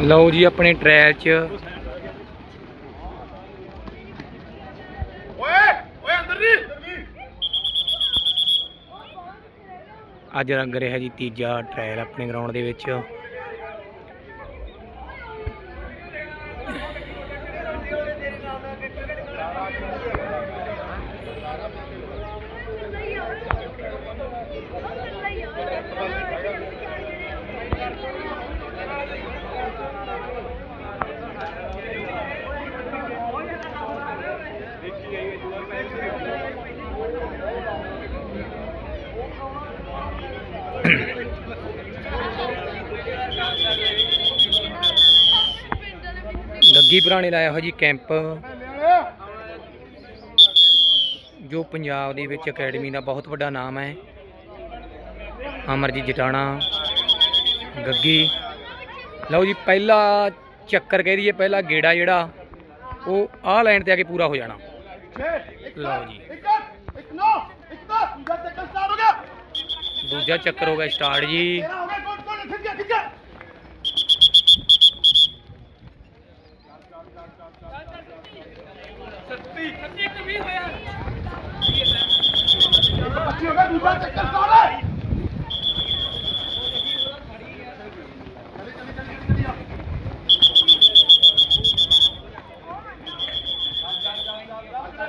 ਲਓ ਜੀ ਆਪਣੇ ਟ੍ਰਾਇਲ 'ਚ। ਓਏ ਓਏ ਅੰਦਰ ਨਹੀਂ ਅੱਜ ਰੰਗ ਰਿਹਾ ਜੀ ਤੀਜਾ ਟ੍ਰਾਇਲ ਆਪਣੇ ਗਰਾਊਂਡ ਦੇ ਵਿੱਚ। ਲੱਗੀ ਪੁਰਾਣੇ ਲਾਇਆ ਹੋਇਆ ਜੀ ਕੈਂਪ? ਜੋ ਪੰਜਾਬ ਦੇ ਵਿੱਚ ਅਕੈਡਮੀ ਦਾ ਬਹੁਤ ਵੱਡਾ ਨਾਮ ਹੈ। ਅਮਰਜੀਤ ਜਟਾਣਾ, ਗੱਗੀ। ਲਓ ਜੀ, ਪਹਿਲਾ ਚੱਕਰ ਕਹਿ ਦਈਏ, ਪਹਿਲਾ ਗੇੜਾ ਜਿਹੜਾ, ਉਹ ਆਹ ਲਾਈਨ ਤੇ ਆ ਕੇ ਪੂਰਾ ਹੋ ਜਾਣਾ। ਲਓ ਜੀ। ਦੂਜਾ ਚੱਕਰ ਹੋ ਗਿਆ ਸਟਾਰਟ ਜੀ।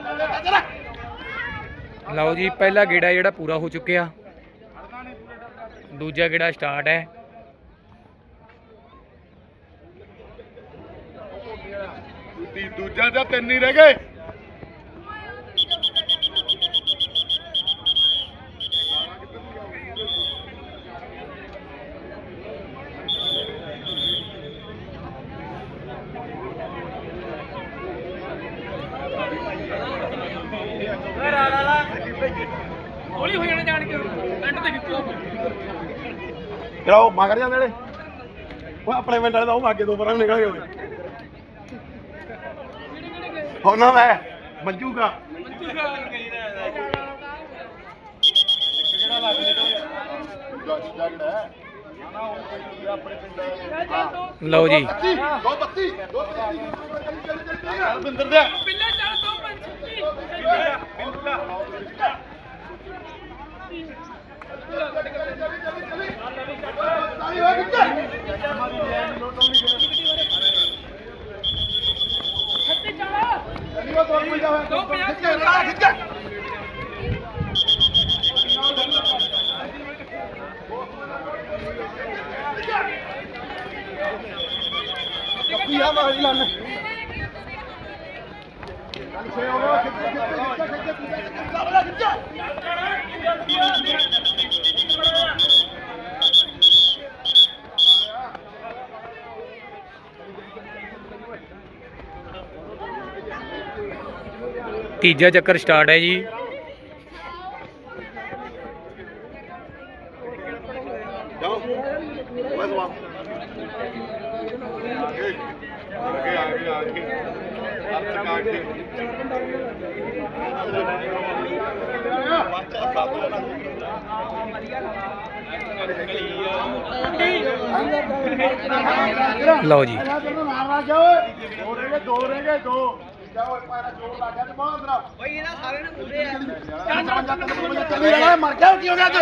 ਦੂਜਾ ਚੱਕਰ ਹੈ? ਲਓ ਜੀ ਪਹਿਲਾ ਗੇੜਾ ਜਿਹੜਾ ਪੂਰਾ ਹੋ ਚੁੱਕਿਆ। ਦੂਜਾ ਗੇੜਾ ਸਟਾਰਟ ਹੈ। ਦੂਜੀ ਦੂਜਾ ਜਾਂ ਤਿੰਨ ਹੀ ਰਹਿ ਗਏ? ਹੌਲੀ ਹੋ ਜਾਣਾ ਜਾਣ ਕੇ ਐਂਡ ਤੇ ਕਿੱਥੋਂ ਤੇਰਾ ਉਹ ਮਗਰ ਜਾਂਦੇ ਨੇ? ਉਹ ਆਪਣੇ ਪਿੰਡ ਵਾਲੇ ਦਾ ਉਹ ਮਾਗੇ ਦੋ ਪਰਾਂ ਨਿਕਲ ਗਏ ਹੋਏ ਹੁਣ ਨਾ ਮੈਂ ਮੰਜੂ ਦਾ ਲਓ ਜੀ ਦੇ ਪਿੱਲਾ ਚੱਲ ਦੋ ਪੰਜਾਹ ਪੀਆ ਮਾਰੀ ਲੰਨ ਤੀਜਾ ਚੱਕਰ ਸਟਾਰਟ ਹੈ ਜੀ ਜਾਓ ਓਏ ਸਵਾ ਅੱਗੇ ਆ ਗਏ ਆ ਗਏ ਹੱਥ ਕਾਟ ਕੇ ਬੱਚਾ ਸਾਥ ਲਓ ਜੀ ਮਾਰਨਾ ਜਾਓ ਦੋ ਰਹਿ ਗਏ ਦੋ ਰਹਿ ਗਏ ਦੋ। ਜਾਓ ਗਿਆ ਤੇ ਅੰਦਰ ਬਈ ਇਹਨਾਂ ਸਾਰੇ ਨੂੰ ਆ। ਚੱਲੀ ਜਾਣਾ ਮਰ ਗਿਆ ਕੀ ਹੋ ਗਿਆ ਅੱਜ?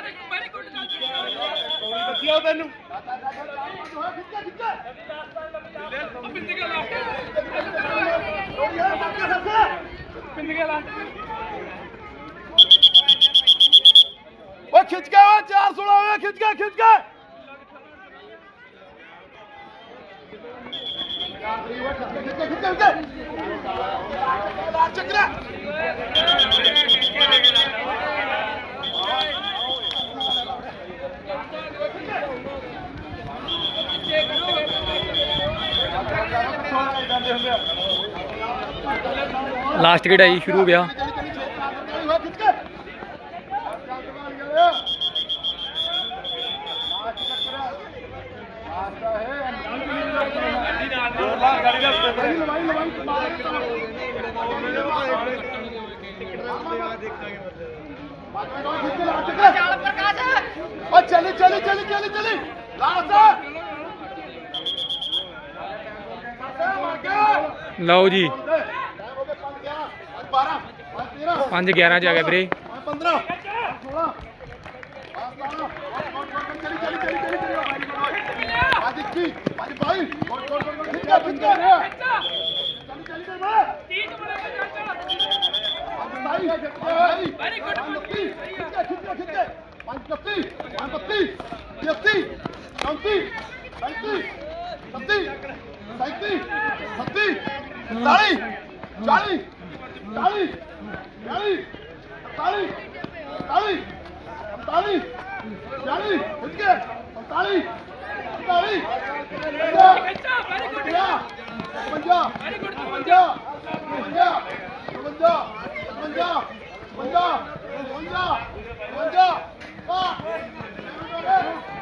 ਇੱਕ ਵੈਰੀ ਤੈਨੂੰ ਓ ਖਿੱਚ ਗਿਆ ਓ 416 ਹੋਇਆ ਖਿੱਚ ਗਿਆ ਖਿੱਚ ਗਿਆ ਲਾਸਟ ਗੇੜਾ ਜੀ ਸ਼ੁਰੂ ਹੋ ਗਿਆ। चली चली चली चली चली। लो जी। पाँच ग्यारह च आ गया बरे। 37 37 40 40 40 40 40 40 40 40 ਇੱਕੇ 40 40 ਵੈਰੀ ਗੁੱਡ 50 ਵੈਰੀ ਗੁੱਡ 50 50 50 50 50 50 50 50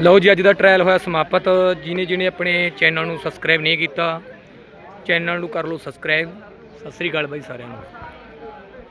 ਲਓ ਜੀ, ਅੱਜ ਦਾ ਟ੍ਰਾਇਲ ਹੋਇਆ ਸਮਾਪਤ। ਜਿਨੇ ਜਿਨੇ ਆਪਣੇ ਚੈਨਲ ਨੂੰ ਸਬਸਕ੍ਰਾਈਬ ਨਹੀਂ ਕੀਤਾ ਚੈਨਲ ਨੂੰ ਕਰ ਲਓ ਸਬਸਕ੍ਰਾਈਬ ਸਤਿ ਸ੍ਰੀ ਅਕਾਲ ਬਾਈ ਸਾਰਿਆਂ ਨੂੰ।